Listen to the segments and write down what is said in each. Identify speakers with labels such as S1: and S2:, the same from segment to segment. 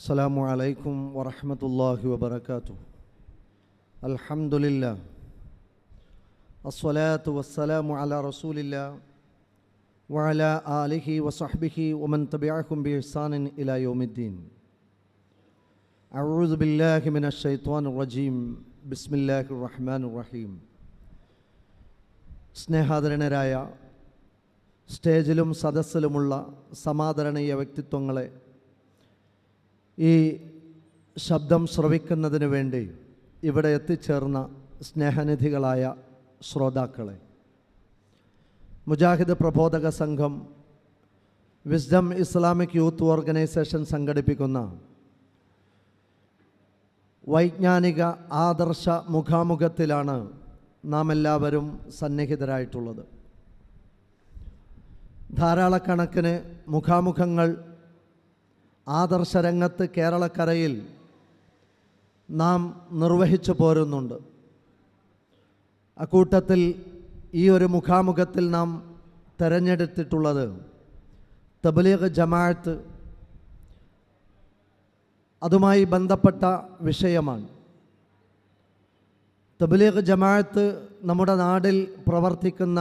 S1: السلام عليكم ورحمة الله وبركاته الحمد لله الصلاة والسلام على رسول الله وعلى آله وصحبه ومن تبعهم بإحسان إلى يوم الدين أعوذ بالله من الشيطان الرجيم بسم الله الرحمن الرحيم സ്നേഹാദരണരായ സ്റ്റേജിലും സദസ്സിലുമുള്ള സമാദരണീയ വ്യക്തിത്വങ്ങളെ ഈ ശബ്ദം ശ്രവിക്കുന്നതിന് വേണ്ടി ഇവിടെ എത്തിച്ചേർന്ന സ്നേഹനിധികളായ ശ്രോതാക്കളെ മുജാഹിദ് പ്രബോധക സംഘം വിസ്ഡം ഇസ്ലാമിക് യൂത്ത് ഓർഗനൈസേഷൻ സംഘടിപ്പിക്കുന്ന വൈജ്ഞാനിക ആദർശ മുഖാമുഖത്തിലാണ് നാം എല്ലാവരും സന്നിഹിതരായിട്ടുള്ളത്. ധാരാളക്കണക്കിന് മുഖാമുഖങ്ങൾ ആദർശരംഗത്ത് കേരളക്കരയിൽ നാം നിർവഹിച്ചു പോരുന്നുണ്ട്. അക്കൂട്ടത്തിൽ ഈ ഒരു മുഖാമുഖത്തിൽ നാം തിരഞ്ഞെടുത്തിട്ടുള്ളത് തബ്ലീഗ് ജമാഅത്ത് അതുമായി ബന്ധപ്പെട്ട വിഷയമാണ്. തബ്ലീഗ് ജമാഅത്ത് നമ്മുടെ നാടിൽ പ്രവർത്തിക്കുന്ന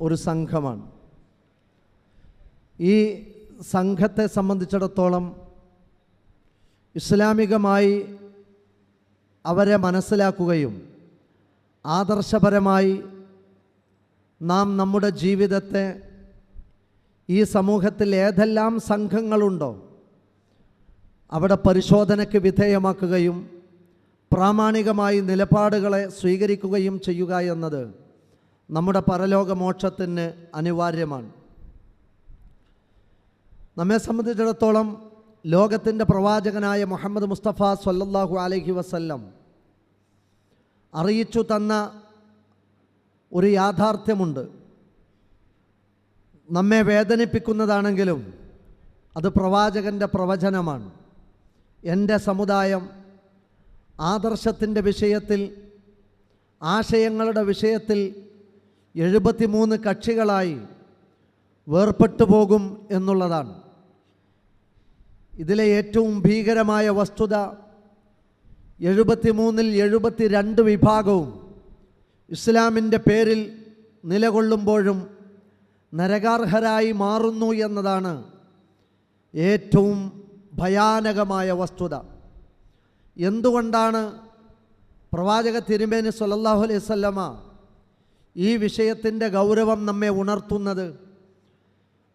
S1: ഒരു സംഘമാണ്. ഈ സംഘത്തെ സംബന്ധിച്ചിടത്തോളം ഇസ്ലാമികമായി അവരെ മനസ്സിലാക്കുകയും ആദർശപരമായി നാം നമ്മുടെ ജീവിതത്തെ ഈ സമൂഹത്തിൽ ഏതെല്ലാം സംഘങ്ങളുണ്ടോ അവിടെ പരിശോധനയ്ക്ക് വിധേയമാക്കുകയും പ്രാമാണികമായി നിലപാടുകളെ സ്വീകരിക്കുകയും ചെയ്യുക എന്നത് നമ്മുടെ പരലോകമോക്ഷത്തിന് അനിവാര്യമാണ്. നമ്മെ സംബന്ധിച്ചിടത്തോളം ലോകത്തിന്റെ പ്രവാചകനായ മുഹമ്മദ് മുസ്തഫ സൊല്ലാഹു അലഹി വസല്ലം അറിയിച്ചു തന്ന ഒരു യാഥാർത്ഥ്യമുണ്ട്. നമ്മെ വേദനിപ്പിക്കുന്നതാണെങ്കിലും അത് പ്രവാചകന്റെ പ്രവചനമാണ്. എന്റെ സമുദായം ആദർശത്തിന്റെ വിഷയത്തിൽ ആശയങ്ങളുടെ വിഷയത്തിൽ എഴുപത്തിമൂന്ന് കക്ഷികളായി വേർപെട്ടു പോകും എന്നുള്ളതാണ്. ഇതിലെ ഏറ്റവും ഭീകരമായ വസ്തുത എഴുപത്തിമൂന്നിൽ എഴുപത്തി രണ്ട് വിഭാഗവും ഇസ്ലാമിന്റെ പേരിൽ നിലകൊള്ളുമ്പോഴും നരകാർഹരായി മാറുന്നു എന്നതാണ് ഏറ്റവും ഭയാനകമായ വസ്തുത. എന്തുകൊണ്ടാണ് പ്രവാചക തിരുമേനി സല്ലാഹു അലൈഹി വസല്ലമ ഈ വിഷയത്തിന്റെ ഗൗരവം നമ്മെ ഉണർത്തുന്നത്?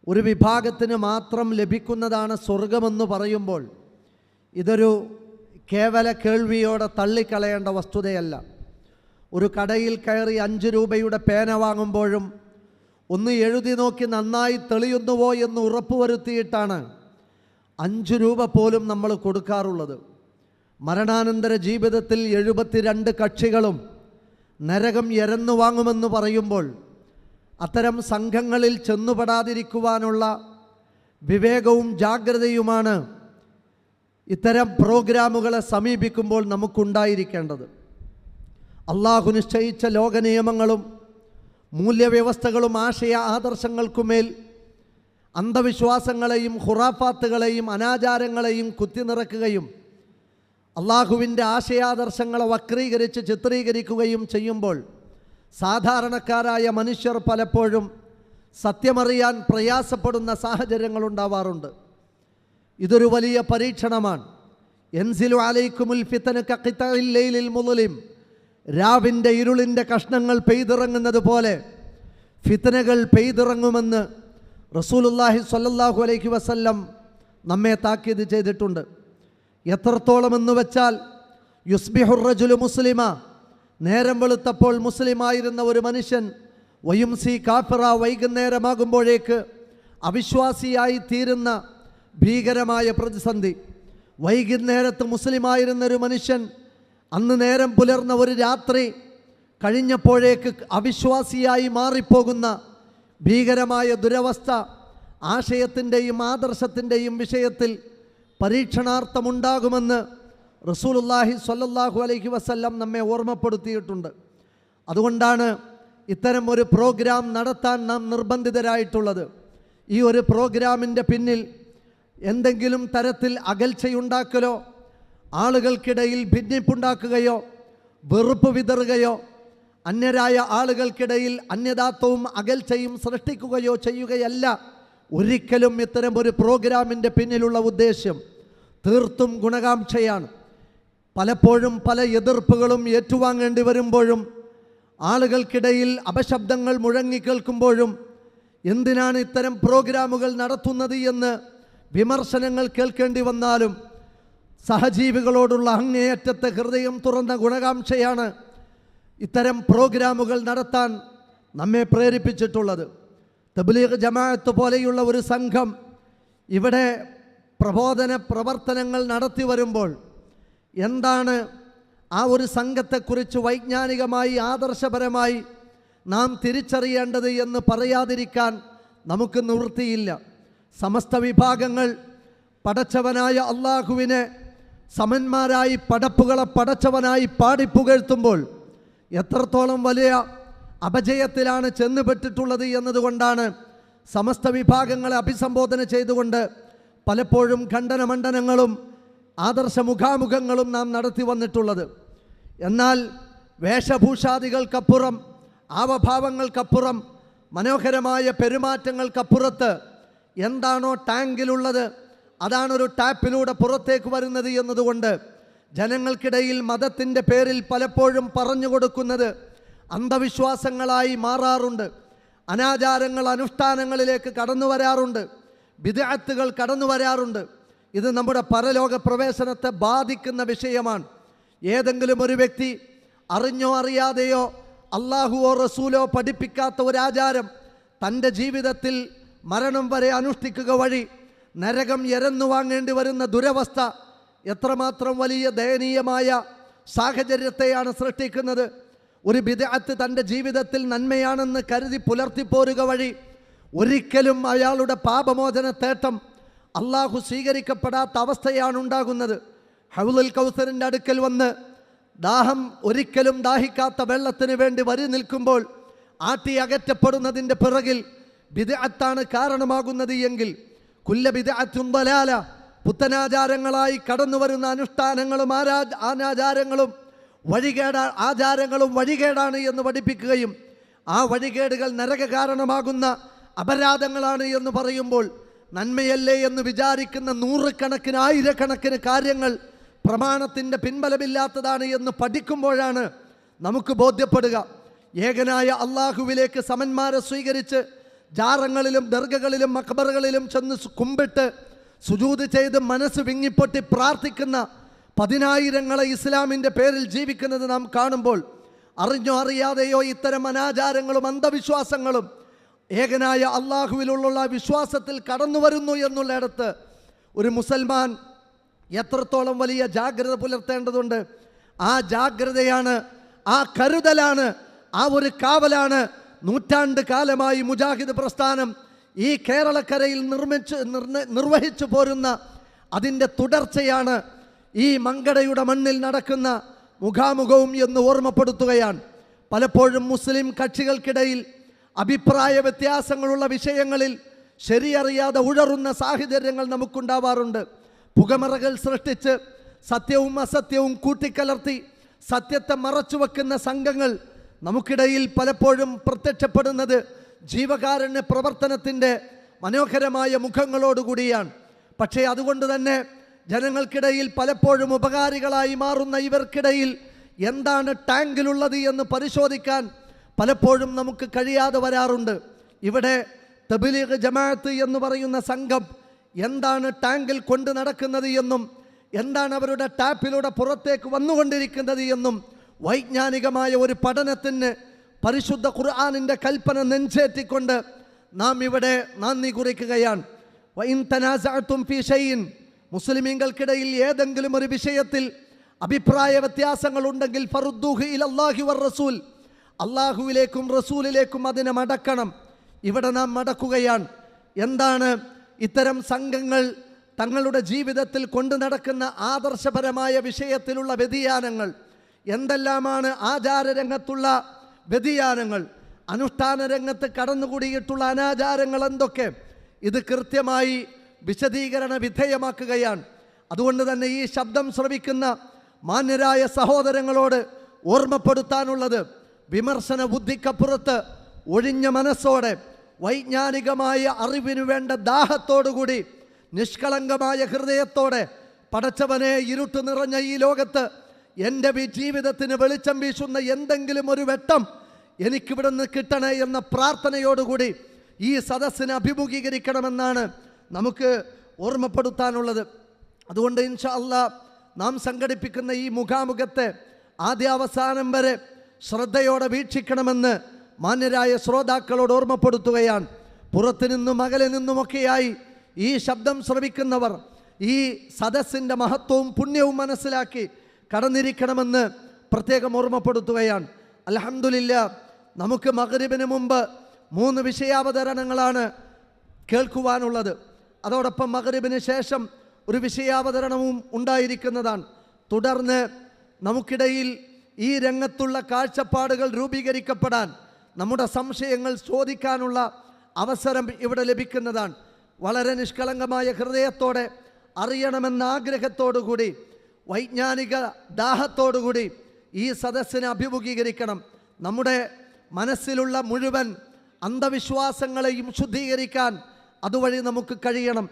S1: ഒരു വിഭാഗത്തിന് മാത്രം ലഭിക്കുന്നതാണ് സ്വർഗമെന്ന് പറയുമ്പോൾ ഇതൊരു കേവല കേൾവിയോടെ തള്ളിക്കളയേണ്ട വസ്തുതയല്ല. ഒരു കടയിൽ കയറി അഞ്ച് രൂപയുടെ പേന വാങ്ങുമ്പോഴും ഒന്ന് എഴുതി നോക്കി നന്നായി തെളിയുന്നുവോ എന്ന് ഉറപ്പുവരുത്തിയിട്ടാണ് അഞ്ച് രൂപ പോലും നമ്മൾ കൊടുക്കാറുള്ളത്. മരണാനന്തര ജീവിതത്തിൽ എഴുപത്തിരണ്ട് കക്ഷികളും നരകം എരന്നു വാങ്ങുമെന്ന് പറയുമ്പോൾ അത്തരം സംഘങ്ങളിൽ ചെന്നുപെടാതിരിക്കുവാനുള്ള വിവേകവും ജാഗ്രതയുമാണ് ഇത്തരം പ്രോഗ്രാമുകളെ സമീപിക്കുമ്പോൾ നമുക്കുണ്ടായിരിക്കേണ്ടത്. അള്ളാഹു നിശ്ചയിച്ച ലോക നിയമങ്ങളും മൂല്യവ്യവസ്ഥകളും ആശയ ആദർശങ്ങൾക്കുമേൽ അന്ധവിശ്വാസങ്ങളെയും ഹുറാഫാത്തുകളെയും അനാചാരങ്ങളെയും കുത്തിനിറക്കുകയും അള്ളാഹുവിന്റെ ആശയാദർശങ്ങളെ വക്രീകരിച്ച് ചിത്രീകരിക്കുകയും ചെയ്യുമ്പോൾ സാധാരണക്കാരായ മനുഷ്യർ പലപ്പോഴും സത്യമറിയാൻ പ്രയാസപ്പെടുന്ന സാഹചര്യങ്ങൾ ഉണ്ടാവാറുണ്ട്. ഇതൊരു വലിയ പരീക്ഷണമാണ്. എൻസിലു അലൈക്കുമുൽ ഫിത്തന് കക്കിത്തയില്ലയിൽ മുതലിം രാവിന്റെ ഇരുളിന്റെ കഷ്ണങ്ങൾ പെയ്തിറങ്ങുന്നത് പോലെ ഫിത്തനകൾ പെയ്തിറങ്ങുമെന്ന് റസൂലുല്ലാഹി സ്വല്ലല്ലാഹു അലൈഹി വസല്ലം നമ്മെ താക്കീത് ചെയ്തിട്ടുണ്ട്. എത്രത്തോളം എന്ന് വെച്ചാൽ യുസ്ബിഹുറജുലു മുസ്ലിമ നേരം വെളുത്തപ്പോൾ മുസ്ലിമായിരുന്ന ഒരു മനുഷ്യൻ വയുംസി കാഫിറ വൈകുന്നേരമാകുമ്പോഴേക്ക് അവിശ്വാസിയായി തീരുന്ന ഭീകരമായ പ്രതിസന്ധി. വൈകുന്നേരത്ത് മുസ്ലിമായിരുന്ന ഒരു മനുഷ്യൻ അന്ന് നേരം പുലർന്ന ഒരു രാത്രി കഴിഞ്ഞപ്പോഴേക്ക് അവിശ്വാസിയായി മാറിപ്പോകുന്ന ഭീകരമായ ദുരവസ്ഥ ആശയത്തിന്റെയും ആദർശത്തിന്റെയും വിഷയത്തിൽ പരീക്ഷണാർത്ഥമുണ്ടാകുമെന്ന് റസൂലുല്ലാഹി സ്വല്ലല്ലാഹു അലൈഹി വസല്ലം നമ്മെ ഓർമ്മപ്പെടുത്തിയിട്ടുണ്ട്. അതുകൊണ്ടാണ് ഇത്തരം ഒരു പ്രോഗ്രാം നടത്താൻ നാം നിർബന്ധിതരായിട്ടുള്ളത്. ഈ ഒരു പ്രോഗ്രാമിന്റെ പിന്നിൽ എന്തെങ്കിലും തരത്തിൽ അകൽച്ചയുണ്ടാക്കലോ ആളുകൾക്കിടയിൽ ഭിന്നിപ്പുണ്ടാക്കുകയോ വെറുപ്പ് വിതറുകയോ അന്യരായ ആളുകൾക്കിടയിൽ അന്യതാത്വവും അകൽച്ചയും സൃഷ്ടിക്കുകയോ ചെയ്യുകയല്ല ഒരിക്കലും ഇത്തരം ഒരു പ്രോഗ്രാമിന്റെ പിന്നിലുള്ള ഉദ്ദേശ്യം. തീർത്തും ഗുണകാംക്ഷയാണ്. പലപ്പോഴും പല എതിർപ്പുകളും ഏറ്റുവാങ്ങേണ്ടി വരുമ്പോഴും ആളുകൾക്കിടയിൽ അപശബ്ദങ്ങൾ മുഴങ്ങിക്കേൾക്കുമ്പോഴും എന്തിനാണ് ഇത്തരം പ്രോഗ്രാമുകൾ നടത്തുന്നത് എന്ന് വിമർശനങ്ങൾ കേൾക്കേണ്ടി വന്നാലും സഹജീവികളോടുള്ള അങ്ങേയറ്റത്തെ ഹൃദയം തുറന്ന ഗുണകാംക്ഷയാണ് ഇത്തരം പ്രോഗ്രാമുകൾ നടത്താൻ നമ്മെ പ്രേരിപ്പിച്ചിട്ടുള്ളത്. തബ്ലീഗ് ജമാഅത്ത് പോലെയുള്ള ഒരു സംഘം ഇവിടെ പ്രബോധന പ്രവർത്തനങ്ങൾ നടത്തി വരുമ്പോൾ എന്താണ് ആ ഒരു സംഘത്തെക്കുറിച്ച് വൈജ്ഞാനികമായി ആദർശപരമായി നാം തിരിച്ചറിയേണ്ടത് എന്ന് പറയാതിരിക്കാൻ നമുക്ക് നിവൃത്തിയില്ല. സമസ്ത വിഭാഗങ്ങൾ പടച്ചവനായ അള്ളാഹുവിനെ സമന്മാരായി പടപ്പുകളെ പടച്ചവനായി പാടിപ്പുകഴ്ത്തുമ്പോൾ എത്രത്തോളം വലിയ അപജയത്തിലാണ് ചെന്നുപെട്ടിട്ടുള്ളത് എന്നതുകൊണ്ടാണ് സമസ്ത വിഭാഗങ്ങളെ അഭിസംബോധന ചെയ്തുകൊണ്ട് പലപ്പോഴും ഖണ്ഡനമണ്ഡനങ്ങളും ആദർശ മുഖാമുഖങ്ങളും നാം നടത്തി വന്നിട്ടുള്ളത്. എന്നാൽ വേഷഭൂഷാദികൾക്കപ്പുറം ആവഭാവങ്ങൾക്കപ്പുറം മനോഹരമായ പെരുമാറ്റങ്ങൾക്കപ്പുറത്ത് എന്താണോ ടാങ്കിലുള്ളത് അതാണൊരു ടാപ്പിലൂടെ പുറത്തേക്ക് വരുന്നത് എന്നതുകൊണ്ട് ജനങ്ങൾക്കിടയിൽ മതത്തിന്റെ പേരിൽ പലപ്പോഴും പറഞ്ഞു കൊടുക്കുന്നത് അന്ധവിശ്വാസങ്ങളായി മാറാറുണ്ട്. അനാചാരങ്ങൾ അനുഷ്ഠാനങ്ങളിലേക്ക് കടന്നു വരാറുണ്ട്. വിദഗ്ധകൾ കടന്നു വരാറുണ്ട്. ഇത് നമ്മുടെ പരലോക പ്രവേശനത്തെ ബാധിക്കുന്ന വിഷയമാണ്. ഏതെങ്കിലും ഒരു വ്യക്തി അറിഞ്ഞോ അറിയാതെയോ അള്ളാഹുവോ റസൂലോ പഠിപ്പിക്കാത്ത ഒരാചാരം തന്റെ ജീവിതത്തിൽ മരണം വരെ അനുഷ്ഠിക്കുക വഴി നരകം എരന്നു വാങ്ങേണ്ടി വരുന്ന ദുരവസ്ഥ എത്രമാത്രം വലിയ ദയനീയമായ സാഹചര്യത്തെയാണ് സൃഷ്ടിക്കുന്നത്. ഒരു വിദഗ്ധ തന്റെ ജീവിതത്തിൽ നന്മയാണെന്ന് കരുതി പുലർത്തിപ്പോരുക വഴി ഒരിക്കലും അയാളുടെ പാപമോചന തേട്ടം അള്ളാഹു സ്വീകരിക്കപ്പെടാത്ത അവസ്ഥയാണ് ഉണ്ടാകുന്നത്. ഹൗലുൽ കൗസറിന്റെ അടുക്കൽ വന്ന് ദാഹം ഒരിക്കലും ദാഹിക്കാത്ത വെള്ളത്തിന് വേണ്ടി വരി നിൽക്കുമ്പോൾ ആട്ടി അകറ്റപ്പെടുന്നതിന്റെ പിറകിൽ ബിദഅത്താണ് കാരണമാകുന്നത് എങ്കിൽ കുല്ല ബിദഅത്തും ബലാല പുത്തനാചാരങ്ങളായി കടന്നു വരുന്ന അനുഷ്ഠാനങ്ങളും ആരാ അനാചാരങ്ങളും വഴികേടാ ആചാരങ്ങളും വഴികേടാണ് എന്ന് പഠിപ്പിക്കുകയും ആ വഴികേടുകൾ നരക കാരണമാകുന്ന അപരാധങ്ങളാണ് എന്ന് പറയുമ്പോൾ നന്മയല്ലേ എന്ന് വിചാരിക്കുന്ന നൂറുകണക്കിന് ആയിരക്കണക്കിന് കാര്യങ്ങൾ പ്രമാണത്തിന്റെ പിൻബലമില്ലാത്തതാണ് എന്ന് പഠിക്കുമ്പോഴാണ് നമുക്ക് ബോധ്യപ്പെടുക. ഏകനായ അള്ളാഹുവിലേക്ക് സമന്മാരെ സ്വീകരിച്ച് ജാറങ്ങളിലും ദർഗകളിലും മക്ബറുകളിലും ചെന്ന് കുമ്പിട്ട് സുജൂത് ചെയ്ത് മനസ്സ് വിങ്ങിപ്പൊട്ടി പ്രാർത്ഥിക്കുന്ന പതിനായിരങ്ങളെ ഇസ്ലാമിന്റെ പേരിൽ ജീവിക്കുന്നത് നാം കാണുമ്പോൾ അറിഞ്ഞോ അറിയാതെയോ ഇത്തരം അനാചാരങ്ങളും അന്ധവിശ്വാസങ്ങളും ഏകനായ അള്ളാഹുവിലുള്ള വിശ്വാസത്തിൽ കടന്നു വരുന്നു എന്നുള്ളിടത്ത് ഒരു മുസൽമാൻ എത്രത്തോളം വലിയ ജാഗ്രത പുലർത്തേണ്ടതുണ്ട്. ആ ജാഗ്രതയാണ് ആ കരുതലാണ് ആ ഒരു കാവലാണ് നൂറ്റാണ്ട് കാലമായി മുജാഹിദ് പ്രസ്ഥാനം ഈ കേരളക്കരയിൽ നിർമ്മിച്ച് നിർവഹിച്ചു പോരുന്ന അതിന്റെ തുടർച്ചയാണ് ഈ മങ്കടയുടെ മണ്ണിൽ നടക്കുന്ന മുഖാമുഖവും എന്ന് ഓർമ്മപ്പെടുത്തുകയാണ്. പലപ്പോഴും മുസ്ലിം കക്ഷികൾക്കിടയിൽ അഭിപ്രായ വ്യത്യാസങ്ങളുള്ള വിഷയങ്ങളിൽ ശരിയറിയാതെ ഉഴറുന്ന സാഹചര്യങ്ങൾ നമുക്കുണ്ടാവാറുണ്ട്. പുകമറകൾ സൃഷ്ടിച്ച് സത്യവും അസത്യവും കൂട്ടിക്കലർത്തി സത്യത്തെ മറച്ചു വെക്കുന്ന സംഘങ്ങൾ നമുക്കിടയിൽ പലപ്പോഴും പ്രത്യക്ഷപ്പെടുന്നത് ജീവകാരുണ്യ പ്രവർത്തനത്തിന്റെ മനോഹരമായ മുഖങ്ങളോടുകൂടിയാണ്. പക്ഷേ അതുകൊണ്ട് തന്നെ ജനങ്ങൾക്കിടയിൽ പലപ്പോഴും ഉപകാരികളായി മാറുന്ന ഇവർക്കിടയിൽ എന്താണ് ടാങ്കിലുള്ളത് എന്ന് പരിശോധിക്കാൻ പലപ്പോഴും നമുക്ക് കഴിയാതെ വരാറുണ്ട്. ഇവിടെ തബിലീഗ് ജമാഅത്ത് എന്ന് പറയുന്ന സംഘം എന്താണ് ടാങ്കിൽ കൊണ്ട് നടക്കുന്നത് എന്നും എന്താണ് അവരുടെ ടാപ്പിലൂടെ പുറത്തേക്ക് വന്നുകൊണ്ടിരിക്കുന്നത് എന്നും വൈജ്ഞാനികമായ ഒരു പഠനത്തിന് പരിശുദ്ധ ഖുർആാനിന്റെ കൽപ്പന നെഞ്ചേറ്റിക്കൊണ്ട് നാം ഇവിടെ നന്ദി കുറിക്കുകയാണ്. വൈൻ തനാസഅത്തും ഫീ ഷൈഇൻ മുസ്ലിമീങ്ങൾക്കിടയിൽ ഏതെങ്കിലും ഒരു വിഷയത്തിൽ അഭിപ്രായ വ്യത്യാസങ്ങൾ ഉണ്ടെങ്കിൽ ഫറുദ്ദൂഹ് അള്ളാഹി വർ റസൂൽ അള്ളാഹുവിലേക്കും റസൂലിലേക്കും അതിനെ മടക്കണം. ഇവിടെ നാം മടക്കുകയാണ്. എന്താണ് ഇത്തരം സംഘങ്ങൾ തങ്ങളുടെ ജീവിതത്തിൽ കൊണ്ടു നടക്കുന്ന ആദർശപരമായ വിഷയത്തിലുള്ള വ്യതിയാനങ്ങൾ? എന്തെല്ലാമാണ് ആചാരരംഗത്തുള്ള വ്യതിയാനങ്ങൾ? അനുഷ്ഠാന രംഗത്ത് കടന്നുകൂടിയിട്ടുള്ള അനാചാരങ്ങൾ എന്തൊക്കെ? ഇത് കൃത്യമായി വിശദീകരണ വിധേയമാക്കുകയാണ്. അതുകൊണ്ട് തന്നെ ഈ ശബ്ദം ശ്രവിക്കുന്ന മാന്യരായ സഹോദരങ്ങളോട് ഓർമ്മപ്പെടുത്താനുള്ളത് വിമർശന ബുദ്ധിക്കപ്പുറത്ത് ഒഴിഞ്ഞ മനസ്സോടെ വൈജ്ഞാനികമായ അറിവിനു വേണ്ട ദാഹത്തോടുകൂടി നിഷ്കളങ്കമായ ഹൃദയത്തോടെ പടച്ചവനെ ഇരുട്ട് നിറഞ്ഞ ഈ ലോകത്ത് എന്റെ ജീവിതത്തിന് വെളിച്ചം വീശുന്ന എന്തെങ്കിലും ഒരു വെട്ടം എനിക്കിവിടെ നിന്ന് കിട്ടണേ എന്ന പ്രാർത്ഥനയോടുകൂടി ഈ സദസ്സിനെ അഭിമുഖീകരിക്കണമെന്നാണ് നമുക്ക് ഓർമ്മപ്പെടുത്താനുള്ളത്. അതുകൊണ്ട് ഇൻഷാ അല്ലാ നാം സംഘടിപ്പിക്കുന്ന ഈ മുഖാമുഖത്തെ ആദ്യാവസാനം വരെ ശ്രദ്ധയോടെ വീക്ഷിക്കണമെന്ന് മാന്യരായ ശ്രോതാക്കളോട് ഓർമ്മപ്പെടുത്തുകയാണ്. പുറത്തു നിന്നും അകലെ നിന്നുമൊക്കെയായി ഈ ശബ്ദം ശ്രവിക്കുന്നവർ ഈ സദസ്സിന്റെ മഹത്വവും പുണ്യവും മനസ്സിലാക്കി കടന്നിരിക്കണമെന്ന് പ്രത്യേകം ഓർമ്മപ്പെടുത്തുകയാണ്. അലഹമില്ല നമുക്ക് മകരിബിന് മുമ്പ് മൂന്ന് വിഷയാവതരണങ്ങളാണ് കേൾക്കുവാനുള്ളത്. അതോടൊപ്പം മകരിബിന് ശേഷം ഒരു വിഷയാവതരണവും ഉണ്ടായിരിക്കുന്നതാണ്. തുടർന്ന് നമുക്കിടയിൽ ഈ രംഗത്തുള്ള കാഴ്ചപ്പാടുകൾ രൂപീകരിക്കപ്പെടാൻ നമ്മുടെ സംശയങ്ങൾ ചോദിക്കാനുള്ള അവസരം ഇവിടെ ലഭിക്കുന്നതാണ്. വളരെ നിഷ്കളങ്കമായ ഹൃദയത്തോടെ അറിയണമെന്ന ആഗ്രഹത്തോടുകൂടി വൈജ്ഞാനിക ദാഹത്തോടുകൂടി ഈ സദസ്സിനെ അഭിമുഖീകരിക്കണം. നമ്മുടെ മനസ്സിലുള്ള മുഴുവൻ അന്ധവിശ്വാസങ്ങളെയും ശുദ്ധീകരിക്കാൻ അതുവഴി നമുക്ക് കഴിയണം.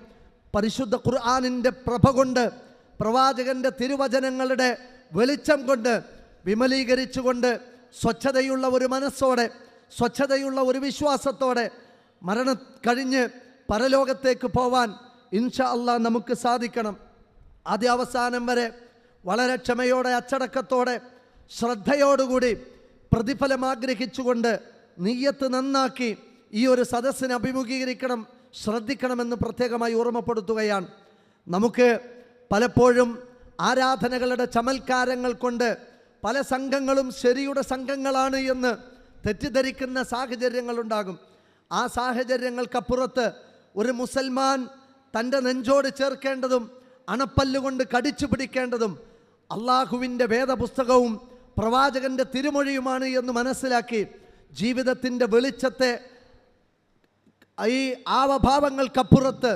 S1: പരിശുദ്ധ ഖുർആാനിന്റെ പ്രഭ കൊണ്ട് പ്രവാചകന്റെ തിരുവചനങ്ങളുടെ വെളിച്ചം കൊണ്ട് വിമലീകരിച്ചുകൊണ്ട് സ്വച്ഛതയുള്ള ഒരു മനസ്സോടെ സ്വച്ഛതയുള്ള ഒരു വിശ്വാസത്തോടെ മരണം കഴിഞ്ഞ് പരലോകത്തേക്ക് പോവാൻ ഇൻഷാ അള്ളാ നമുക്ക് സാധിക്കണം. ആദ്യ അവസാനം വരെ വളരെ ക്ഷമയോടെ അച്ചടക്കത്തോടെ ശ്രദ്ധയോടുകൂടി പ്രതിഫലം ആഗ്രഹിച്ചുകൊണ്ട് നീയത്ത് നന്നാക്കി ഈ ഒരു സദസ്സിനെ അഭിമുഖീകരിക്കണം ശ്രദ്ധിക്കണമെന്ന് പ്രത്യേകമായി ഓർമ്മപ്പെടുത്തുകയാണ്. നമുക്ക് പലപ്പോഴും ആരാധനകളുടെ ചമൽക്കാരങ്ങൾ കൊണ്ട് പല സംഘങ്ങളും ശരിയുടെ സംഘങ്ങളാണ് എന്ന് തെറ്റിദ്ധരിക്കുന്ന സാഹചര്യങ്ങളുണ്ടാകും. ആ സാഹചര്യങ്ങൾക്കപ്പുറത്ത് ഒരു മുസൽമാൻ തന്റെ നെഞ്ചോട് ചേർക്കേണ്ടതും അണപ്പല്ലുകൊണ്ട് കടിച്ചു പിടിക്കേണ്ടതും അള്ളാഹുവിന്റെ വേദപുസ്തകവും പ്രവാചകന്റെ തിരുമൊഴിയുമാണ് എന്ന് മനസ്സിലാക്കി ജീവിതത്തിന്റെ വെളിച്ചത്തെ ഈ ആവഭാവങ്ങൾക്കപ്പുറത്ത്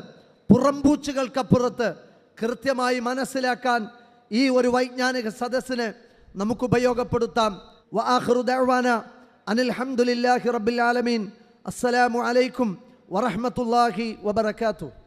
S1: പുറംപൂച്ചുകൾക്കപ്പുറത്ത് കൃത്യമായി മനസ്സിലാക്കാൻ ഈ ഒരു വൈജ്ഞാനിക സദസ്സിന് നമുക്ക് ഉപയോഗപ്പെടുത്താം വആഖിറു ദഅ്വാന അനിൽ റബ്ബിൽ ആലമീൻ. അസ്സലാമു അലൈക്കും വറഹമത്തല്ലാഹി വബറകാതുഹു.